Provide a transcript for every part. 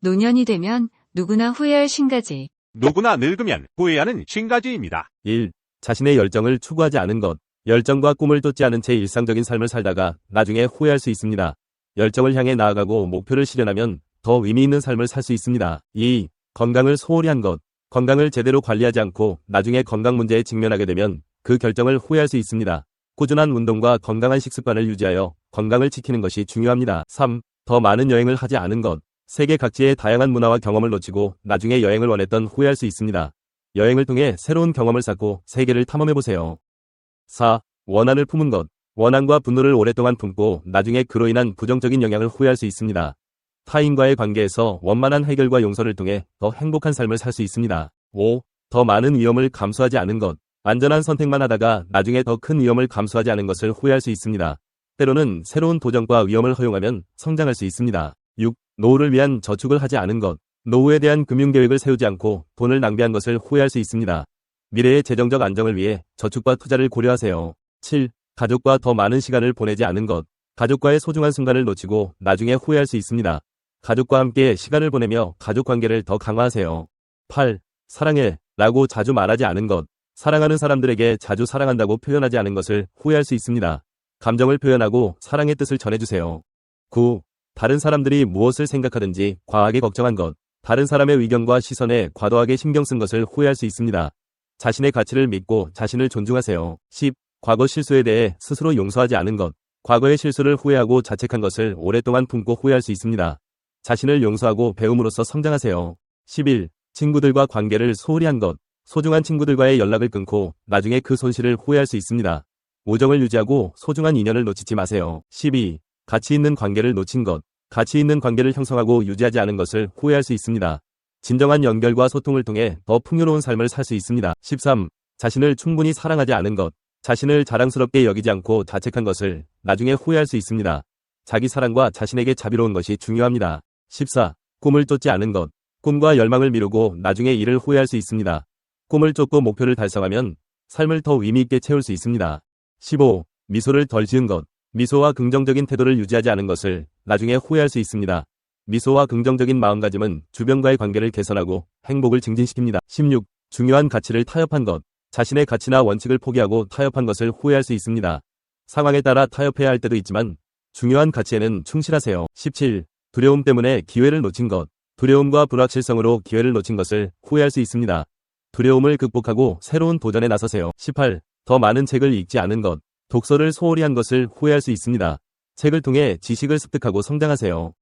노년이 되면 누구나 후회할 신가지. 누구나 늙으면 후회하는 신가지입니다. 1. 자신의 열정을 추구하지 않은 것. 열정과 꿈을 쫓지 않은 채 일상적인 삶을 살다가 나중에 후회할 수 있습니다. 열정을 향해 나아가고 목표를 실현하면 더 의미 있는 삶을 살 수 있습니다. 2. 건강을 소홀히 한 것. 건강을 제대로 관리하지 않고 나중에 건강 문제에 직면하게 되면 그 결정을 후회할 수 있습니다. 꾸준한 운동과 건강한 식습관을 유지하여 건강을 지키는 것이 중요합니다. 3. 더 많은 여행을 하지 않은 것. 세계 각지의 다양한 문화와 경험을 놓치고 나중에 여행을 원했던 후회할 수 있습니다. 여행을 통해 새로운 경험을 쌓고 세계를 탐험해보세요. 4. 원한을 품은 것. 원한과 분노를 오랫동안 품고 나중에 그로 인한 부정적인 영향을 후회할 수 있습니다. 타인과의 관계에서 원만한 해결과 용서를 통해 더 행복한 삶을 살 수 있습니다. 5. 더 많은 위험을 감수하지 않은 것. 안전한 선택만 하다가 나중에 더 큰 위험을 감수하지 않은 것을 후회할 수 있습니다. 때로는 새로운 도전과 위험을 허용하면 성장할 수 있습니다. 6. 노후를 위한 저축을 하지 않은 것. 노후에 대한 금융계획을 세우지 않고 돈을 낭비한 것을 후회할 수 있습니다. 미래의 재정적 안정을 위해 저축과 투자를 고려하세요. 7. 가족과 더 많은 시간을 보내지 않은 것. 가족과의 소중한 순간을 놓치고 나중에 후회할 수 있습니다. 가족과 함께 시간을 보내며 가족 관계를 더 강화하세요. 8. 사랑해 라고 자주 말하지 않은 것. 사랑하는 사람들에게 자주 사랑한다고 표현하지 않은 것을 후회할 수 있습니다. 감정을 표현하고 사랑의 뜻을 전해주세요. 9. 다른 사람들이 무엇을 생각하든지 과하게 걱정한 것. 다른 사람의 의견과 시선에 과도하게 신경 쓴 것을 후회할 수 있습니다. 자신의 가치를 믿고 자신을 존중하세요. 10. 과거 실수에 대해 스스로 용서하지 않은 것. 과거의 실수를 후회하고 자책한 것을 오랫동안 품고 후회할 수 있습니다. 자신을 용서하고 배움으로써 성장하세요. 11. 친구들과 관계를 소홀히 한 것. 소중한 친구들과의 연락을 끊고 나중에 그 손실을 후회할 수 있습니다. 우정을 유지하고 소중한 인연을 놓치지 마세요. 12. 가치 있는 관계를 놓친 것. 가치 있는 관계를 형성하고 유지하지 않은 것을 후회할 수 있습니다. 진정한 연결과 소통을 통해 더 풍요로운 삶을 살 수 있습니다. 13. 자신을 충분히 사랑하지 않은 것. 자신을 자랑스럽게 여기지 않고 자책한 것을 나중에 후회할 수 있습니다. 자기 사랑과 자신에게 자비로운 것이 중요합니다. 14. 꿈을 쫓지 않은 것. 꿈과 열망을 미루고 나중에 이를 후회할 수 있습니다. 꿈을 쫓고 목표를 달성하면 삶을 더 의미있게 채울 수 있습니다. 15. 미소를 덜 지은 것. 미소와 긍정적인 태도를 유지하지 않은 것을 나중에 후회할 수 있습니다. 미소와 긍정적인 마음가짐은 주변과의 관계를 개선하고 행복을 증진시킵니다. 16. 중요한 가치를 타협한 것. 자신의 가치나 원칙을 포기하고 타협한 것을 후회할 수 있습니다. 상황에 따라 타협해야 할 때도 있지만 중요한 가치에는 충실하세요. 17. 두려움 때문에 기회를 놓친 것. 두려움과 불확실성으로 기회를 놓친 것을 후회할 수 있습니다. 두려움을 극복하고 새로운 도전에 나서세요. 18. 더 많은 책을 읽지 않은 것. 독서를 소홀히 한 것을 후회할 수 있습니다. 책을 통해 지식을 습득하고 성장하세요.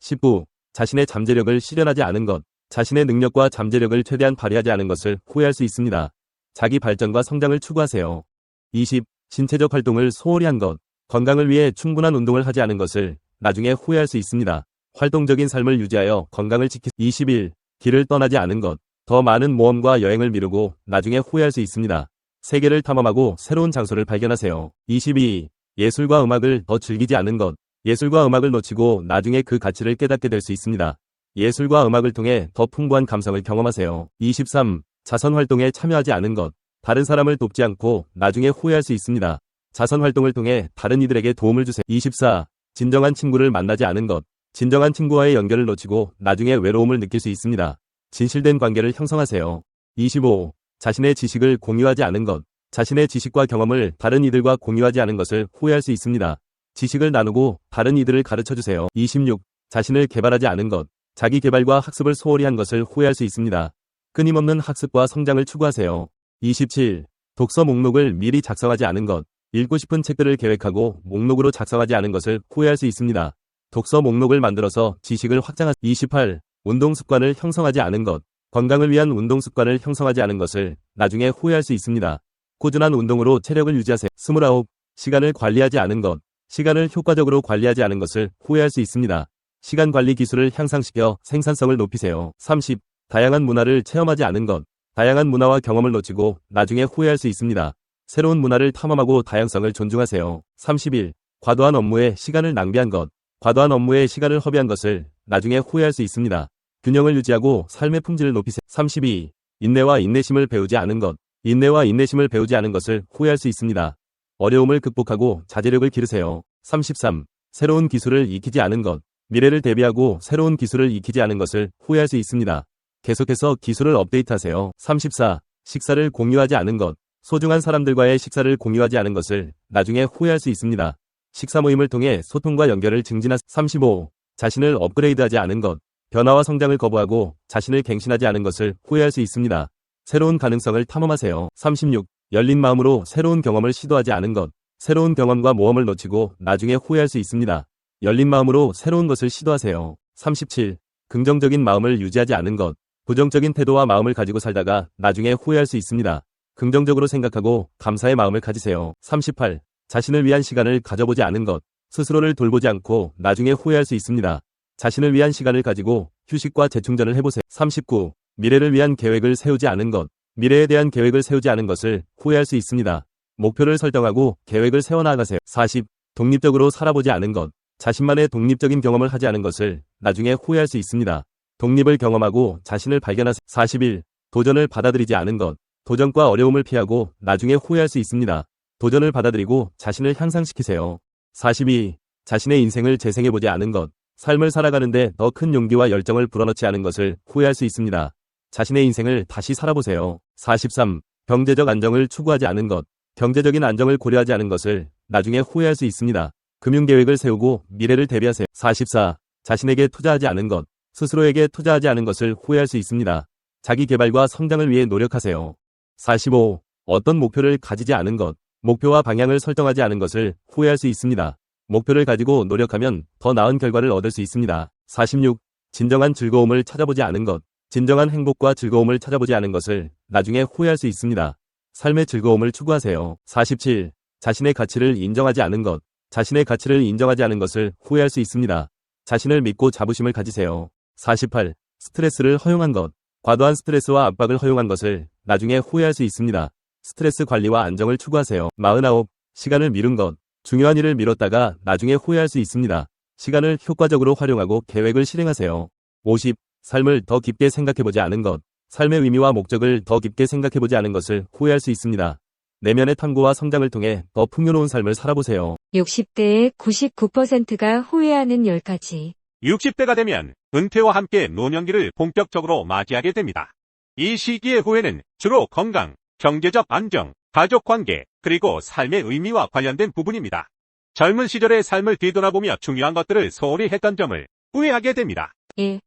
19. 자신의 잠재력을 실현하지 않은 것. 자신의 능력과 잠재력을 최대한 발휘하지 않은 것을 후회할 수 있습니다. 자기 발전과 성장을 추구하세요. 20. 신체적 활동을 소홀히 한 것. 건강을 위해 충분한 운동을 하지 않은 것을 나중에 후회할 수 있습니다. 활동적인 삶을 유지하여 건강을 지키 21. 길을 떠나지 않은 것. 더 많은 모험과 여행을 미루고 나중에 후회할 수 있습니다. 세계를 탐험하고 새로운 장소를 발견하세요. 22. 예술과 음악을 더 즐기지 않은 것. 예술과 음악을 놓치고 나중에 그 가치를 깨닫게 될 수 있습니다. 예술과 음악을 통해 더 풍부한 감성을 경험하세요. 23. 자선 활동에 참여하지 않은 것. 다른 사람을 돕지 않고 나중에 후회할 수 있습니다. 자선 활동을 통해 다른 이들에게 도움을 주세요. 24. 진정한 친구를 만나지 않은 것. 진정한 친구와의 연결을 놓치고 나중에 외로움을 느낄 수 있습니다. 진실된 관계를 형성하세요. 25. 자신의 지식을 공유하지 않은 것. 자신의 지식과 경험을 다른 이들과 공유하지 않은 것을 후회할 수 있습니다. 지식을 나누고 다른 이들을 가르쳐 주세요. 26. 자신을 개발하지 않은 것. 자기 개발과 학습을 소홀히 한 것을 후회할 수 있습니다. 끊임없는 학습과 성장을 추구하세요. 27. 독서 목록을 미리 작성하지 않은 것. 읽고 싶은 책들을 계획하고 목록으로 작성하지 않은 것을 후회할 수 있습니다. 독서 목록을 만들어서 지식을 확장하 28. 운동 습관을 형성하지 않은 것. 건강을 위한 운동 습관을 형성하지 않은 것을 나중에 후회할 수 있습니다. 꾸준한 운동으로 체력을 유지하세요. 29. 시간을 관리하지 않은 것. 시간을 효과적으로 관리하지 않은 것을 후회할 수 있습니다. 시간 관리 기술을 향상시켜 생산성을 높이세요. 30. 다양한 문화를 체험하지 않은 것. 다양한 문화와 경험을 놓치고 나중에 후회할 수 있습니다. 새로운 문화를 탐험하고 다양성을 존중하세요. 31. 과도한 업무에 시간을 낭비한 것. 과도한 업무에 시간을 허비한 것을 나중에 후회할 수 있습니다. 균형을 유지하고 삶의 품질을 높이세요. 32. 인내와 인내심을 배우지 않은 것. 인내와 인내심을 배우지 않은 것을 후회할 수 있습니다. 어려움을 극복하고 자제력을 기르세요. 33. 새로운 기술을 익히지 않은 것. 미래를 대비하고 새로운 기술을 익히지 않은 것을 후회할 수 있습니다. 계속해서 기술을 업데이트하세요. 34. 식사를 공유하지 않은 것. 소중한 사람들과의 식사를 공유하지 않은 것을 나중에 후회할 수 있습니다. 식사 모임을 통해 소통과 연결을 증진하 35. 자신을 업그레이드하지 않은 것. 변화와 성장을 거부하고 자신을 갱신하지 않은 것을 후회할 수 있습니다. 새로운 가능성을 탐험하세요. 36. 열린 마음으로 새로운 경험을 시도하지 않은 것. 새로운 경험과 모험을 놓치고 나중에 후회할 수 있습니다. 열린 마음으로 새로운 것을 시도하세요. 37. 긍정적인 마음을 유지하지 않은 것. 부정적인 태도와 마음을 가지고 살다가 나중에 후회할 수 있습니다. 긍정적으로 생각하고 감사의 마음을 가지세요. 38. 자신을 위한 시간을 가져보지 않은 것. 스스로를 돌보지 않고 나중에 후회할 수 있습니다. 자신을 위한 시간을 가지고 휴식과 재충전을 해보세요. 39. 미래를 위한 계획을 세우지 않은 것. 미래에 대한 계획을 세우지 않은 것을 후회할 수 있습니다. 목표를 설정하고 계획을 세워나가세요. 40. 독립적으로 살아보지 않은 것. 자신만의 독립적인 경험을 하지 않은 것을 나중에 후회할 수 있습니다. 독립을 경험하고 자신을 발견하세요. 41. 도전을 받아들이지 않은 것. 도전과 어려움을 피하고 나중에 후회할 수 있습니다. 도전을 받아들이고 자신을 향상시키세요. 42. 자신의 인생을 재생해보지 않은 것. 삶을 살아가는데 더 큰 용기와 열정을 불어넣지 않은 것을 후회할 수 있습니다. 자신의 인생을 다시 살아보세요. 43. 경제적 안정을 추구하지 않은 것. 경제적인 안정을 고려하지 않은 것을 나중에 후회할 수 있습니다. 금융계획을 세우고 미래를 대비하세요. 44. 자신에게 투자하지 않은 것. 스스로에게 투자하지 않은 것을 후회할 수 있습니다. 자기 개발과 성장을 위해 노력하세요. 45. 어떤 목표를 가지지 않은 것. 목표와 방향을 설정하지 않은 것을 후회할 수 있습니다. 목표를 가지고 노력하면 더 나은 결과를 얻을 수 있습니다. 46. 진정한 즐거움을 찾아보지 않은 것. 진정한 행복과 즐거움을 찾아보지 않은 것을 나중에 후회할 수 있습니다. 삶의 즐거움을 추구하세요. 47. 자신의 가치를 인정하지 않은 것. 자신의 가치를 인정하지 않은 것을 후회할 수 있습니다. 자신을 믿고 자부심을 가지세요. 48. 스트레스를 허용한 것. 과도한 스트레스와 압박을 허용한 것을 나중에 후회할 수 있습니다. 스트레스 관리와 안정을 추구하세요. 49. 시간을 미룬 것. 중요한 일을 미뤘다가 나중에 후회할 수 있습니다. 시간을 효과적으로 활용하고 계획을 실행하세요. 50. 삶을 더 깊게 생각해보지 않은 것. 삶의 의미와 목적을 더 깊게 생각해보지 않은 것을 후회할 수 있습니다. 내면의 탐구와 성장을 통해 더 풍요로운 삶을 살아보세요. 60대의 99%가 후회하는 10가지. 60대가 되면 은퇴와 함께 노년기를 본격적으로 맞이하게 됩니다. 이 시기의 후회는 주로 건강, 경제적 안정, 가족 관계, 그리고 삶의 의미와 관련된 부분입니다. 젊은 시절의 삶을 뒤돌아보며 중요한 것들을 소홀히 했던 점을 후회하게 됩니다. 1.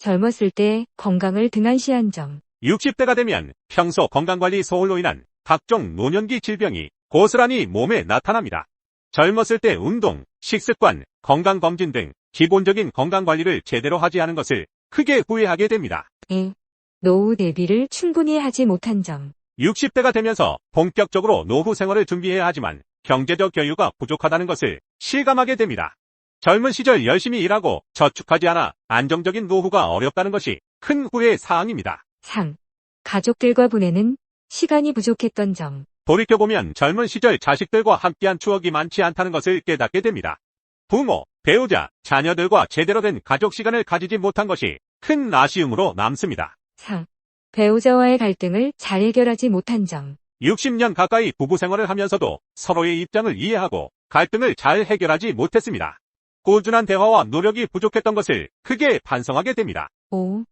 젊었을 때 건강을 등한시한 점. 60대가 되면 평소 건강관리 소홀로 인한 각종 노년기 질병이 고스란히 몸에 나타납니다. 젊었을 때 운동, 식습관, 건강검진 등 기본적인 건강관리를 제대로 하지 않은 것을 크게 후회하게 됩니다. 2. 노후 대비를 충분히 하지 못한 점. 60대가 되면서 본격적으로 노후 생활을 준비해야 하지만 경제적 여유가 부족하다는 것을 실감하게 됩니다. 젊은 시절 열심히 일하고 저축하지 않아 안정적인 노후가 어렵다는 것이 큰 후회 사항입니다. 3. 가족들과 보내는 시간이 부족했던 점. 돌이켜보면 젊은 시절 자식들과 함께한 추억이 많지 않다는 것을 깨닫게 됩니다. 부모, 배우자, 자녀들과 제대로 된 가족 시간을 가지지 못한 것이 큰 아쉬움으로 남습니다. 4. 배우자와의 갈등을 잘 해결하지 못한 점. 60년 가까이 부부 생활을 하면서도 서로의 입장을 이해하고 갈등을 잘 해결하지 못했습니다. 꾸준한 대화와 노력이 부족했던 것을 크게 반성하게 됩니다. 5.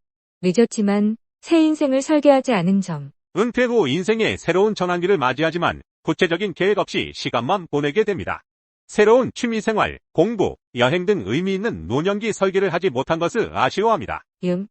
늦었지만 새 인생을 설계하지 않은 점. 은퇴 후 인생의 새로운 전환기를 맞이하지만 구체적인 계획 없이 시간만 보내게 됩니다. 새로운 취미생활, 공부, 여행 등 의미 있는 노년기 설계를 하지 못한 것을 아쉬워합니다. 6.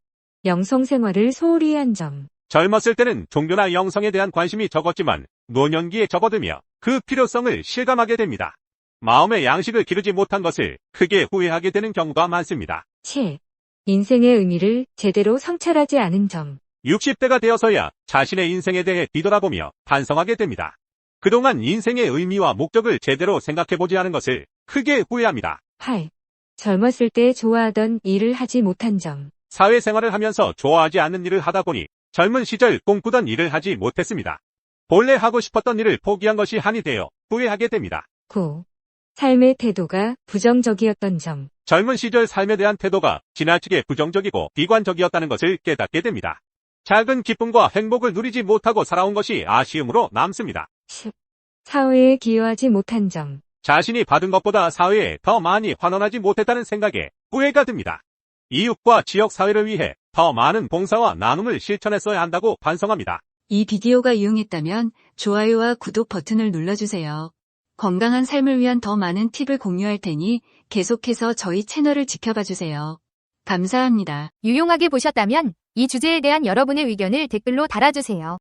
영성 생활을 소홀히 한 점. 젊었을 때는 종교나 영성에 대한 관심이 적었지만 노년기에 접어들며 그 필요성을 실감하게 됩니다. 마음의 양식을 기르지 못한 것을 크게 후회하게 되는 경우가 많습니다. 7. 인생의 의미를 제대로 성찰하지 않은 점. 60대가 되어서야 자신의 인생에 대해 뒤돌아보며 반성하게 됩니다. 그동안 인생의 의미와 목적을 제대로 생각해보지 않은 것을 크게 후회합니다. 8. 젊었을 때 좋아하던 일을 하지 못한 점. 사회생활을 하면서 좋아하지 않는 일을 하다 보니 젊은 시절 꿈꾸던 일을 하지 못했습니다. 본래 하고 싶었던 일을 포기한 것이 한이 되어 후회하게 됩니다. 9. 삶의 태도가 부정적이었던 점. 젊은 시절 삶에 대한 태도가 지나치게 부정적이고 비관적이었다는 것을 깨닫게 됩니다. 작은 기쁨과 행복을 누리지 못하고 살아온 것이 아쉬움으로 남습니다. 10. 사회에 기여하지 못한 점. 자신이 받은 것보다 사회에 더 많이 환원하지 못했다는 생각에 후회가 듭니다. 이웃과 지역 사회를 위해 더 많은 봉사와 나눔을 실천했어야 한다고 반성합니다. 이 비디오가 유용했다면 좋아요와 구독 버튼을 눌러주세요. 건강한 삶을 위한 더 많은 팁을 공유할 테니 계속해서 저희 채널을 지켜봐 주세요. 감사합니다. 유용하게 보셨다면 이 주제에 대한 여러분의 의견을 댓글로 달아주세요.